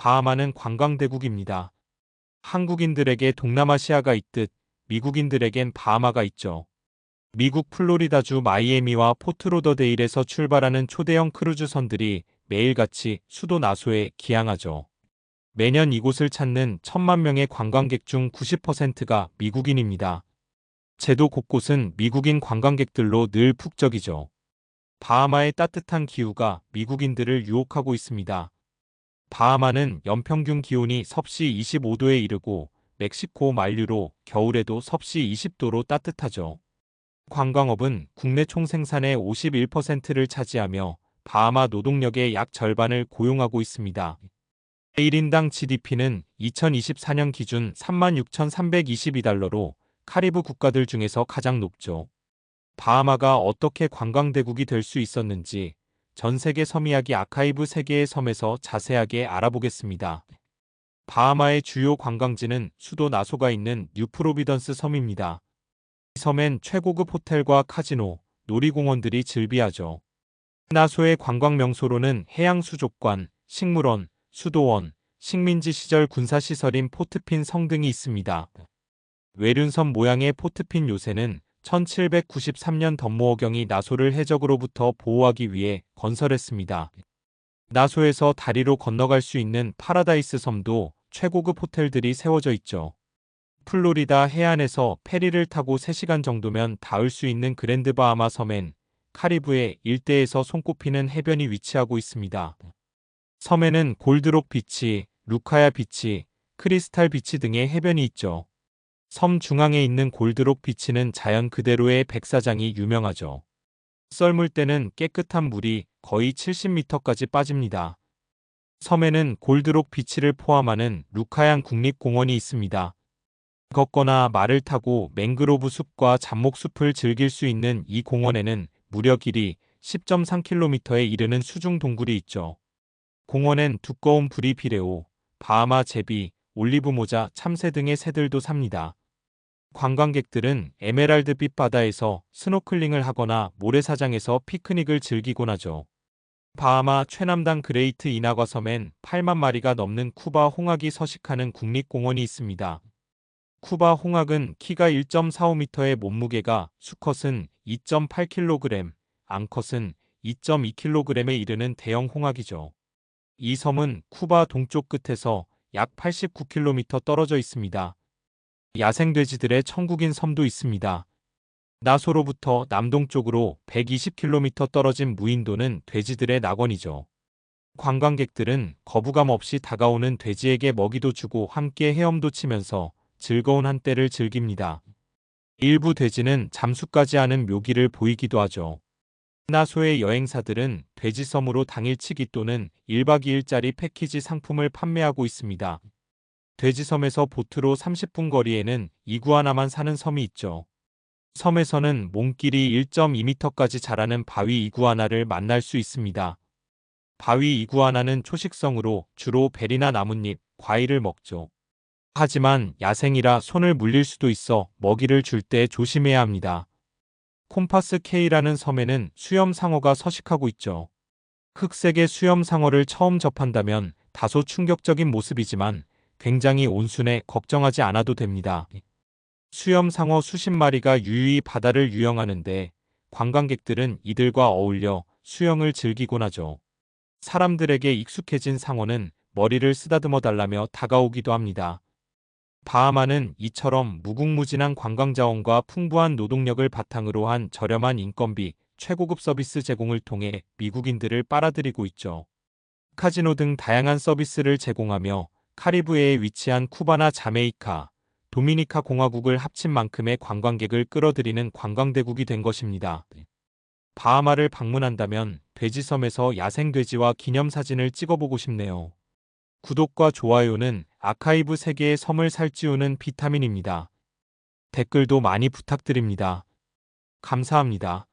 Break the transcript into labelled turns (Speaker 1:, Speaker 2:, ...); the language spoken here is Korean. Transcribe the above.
Speaker 1: 바하마는 관광대국입니다. 한국인들에게 동남아시아가 있듯 미국인들에겐 바하마가 있죠. 미국 플로리다주 마이애미와 포트로더데일에서 출발하는 초대형 크루즈선들이 매일같이 수도 나소에 기항하죠. 매년 이곳을 찾는 천만 명의 관광객 중 90%가 미국인입니다. 제도 곳곳은 미국인 관광객들로 늘 북적이죠. 바하마의 따뜻한 기후가 미국인들을 유혹하고 있습니다. 바하마는 연평균 기온이 섭씨 25도에 이르고 멕시코 만류로 겨울에도 섭씨 20도로 따뜻하죠. 관광업은 국내 총 생산의 51%를 차지하며 바하마 노동력의 약 절반을 고용하고 있습니다. 1인당 GDP는 2024년 기준 36,322달러로 카리브 국가들 중에서 가장 높죠. 바하마가 어떻게 관광대국이 될 수 있었는지 전 세계 섬 이야기 아카이브 세계의 섬에서 자세하게 알아보겠습니다. 바하마의 주요 관광지는 수도 나소가 있는 뉴프로비던스 섬입니다. 섬엔 최고급 호텔과 카지노, 놀이공원들이 즐비하죠. 나소의 관광 명소로는 해양수족관, 식물원, 수도원, 식민지 시절 군사시설인 포트핀 성 등이 있습니다. 외륜섬 모양의 포트핀 요새는 1793년 덤모어경이 나소를 해적으로부터 보호하기 위해 건설했습니다. 나소에서 다리로 건너갈 수 있는 파라다이스 섬도 최고급 호텔들이 세워져 있죠. 플로리다 해안에서 페리를 타고 3시간 정도면 닿을 수 있는 그랜드 바하마 섬엔 카리브해 일대에서 손꼽히는 해변이 위치하고 있습니다. 섬에는 골드록 비치, 루카야 비치, 크리스탈 비치 등의 해변이 있죠. 섬 중앙에 있는 골드록 비치는 자연 그대로의 백사장이 유명하죠. 썰물 때는 깨끗한 물이 거의 70m까지 빠집니다. 섬에는 골드록 비치를 포함하는 루카양 국립공원이 있습니다. 걷거나 말을 타고 맹그로브 숲과 잡목 숲을 즐길 수 있는 이 공원에는 무려 길이 10.3km에 이르는 수중 동굴이 있죠. 공원엔 두꺼운 브리피레오, 바하마 제비, 올리브 모자, 참새 등의 새들도 삽니다. 관광객들은 에메랄드빛 바다에서 스노클링을 하거나 모래사장에서 피크닉을 즐기곤 하죠. 바하마 최남단 그레이트 이나과 섬엔 8만 마리가 넘는 쿠바 홍학이 서식하는 국립공원이 있습니다. 쿠바 홍학은 키가 1.45m의 몸무게가 수컷은 2.8kg, 암컷은 2.2kg에 이르는 대형 홍학이죠. 이 섬은 쿠바 동쪽 끝에서 약 89km 떨어져 있습니다. 야생돼지들의 천국인 섬도 있습니다. 나소로부터 남동쪽으로 120km 떨어진 무인도는 돼지들의 낙원이죠. 관광객들은 거부감 없이 다가오는 돼지에게 먹이도 주고 함께 헤엄도 치면서 즐거운 한때를 즐깁니다. 일부 돼지는 잠수까지 하는 묘기를 보이기도 하죠. 나소의 여행사들은 돼지섬으로 당일치기 또는 1박 2일짜리 패키지 상품을 판매하고 있습니다. 돼지섬에서 보트로 30분 거리에는 이구아나만 사는 섬이 있죠. 섬에서는 몸길이 1.2m까지 자라는 바위 이구아나를 만날 수 있습니다. 바위 이구아나는 초식성으로 주로 베리나 나뭇잎, 과일을 먹죠. 하지만 야생이라 손을 물릴 수도 있어 먹이를 줄 때 조심해야 합니다. 콤파스 K라는 섬에는 수염상어가 서식하고 있죠. 흑색의 수염상어를 처음 접한다면 다소 충격적인 모습이지만 굉장히 온순해 걱정하지 않아도 됩니다. 수염 상어 수십 마리가 유유히 바다를 유영하는데 관광객들은 이들과 어울려 수영을 즐기곤 하죠. 사람들에게 익숙해진 상어는 머리를 쓰다듬어 달라며 다가오기도 합니다. 바하마는 이처럼 무궁무진한 관광 자원과 풍부한 노동력을 바탕으로 한 저렴한 인건비, 최고급 서비스 제공을 통해 미국인들을 빨아들이고 있죠. 카지노 등 다양한 서비스를 제공하며 카리브해에 위치한 쿠바나 자메이카, 도미니카 공화국을 합친 만큼의 관광객을 끌어들이는 관광대국이 된 것입니다. 바하마를 방문한다면 돼지섬에서 야생돼지와 기념사진을 찍어보고 싶네요. 구독과 좋아요는 아카이브 세계의 섬을 살찌우는 비타민입니다. 댓글도 많이 부탁드립니다. 감사합니다.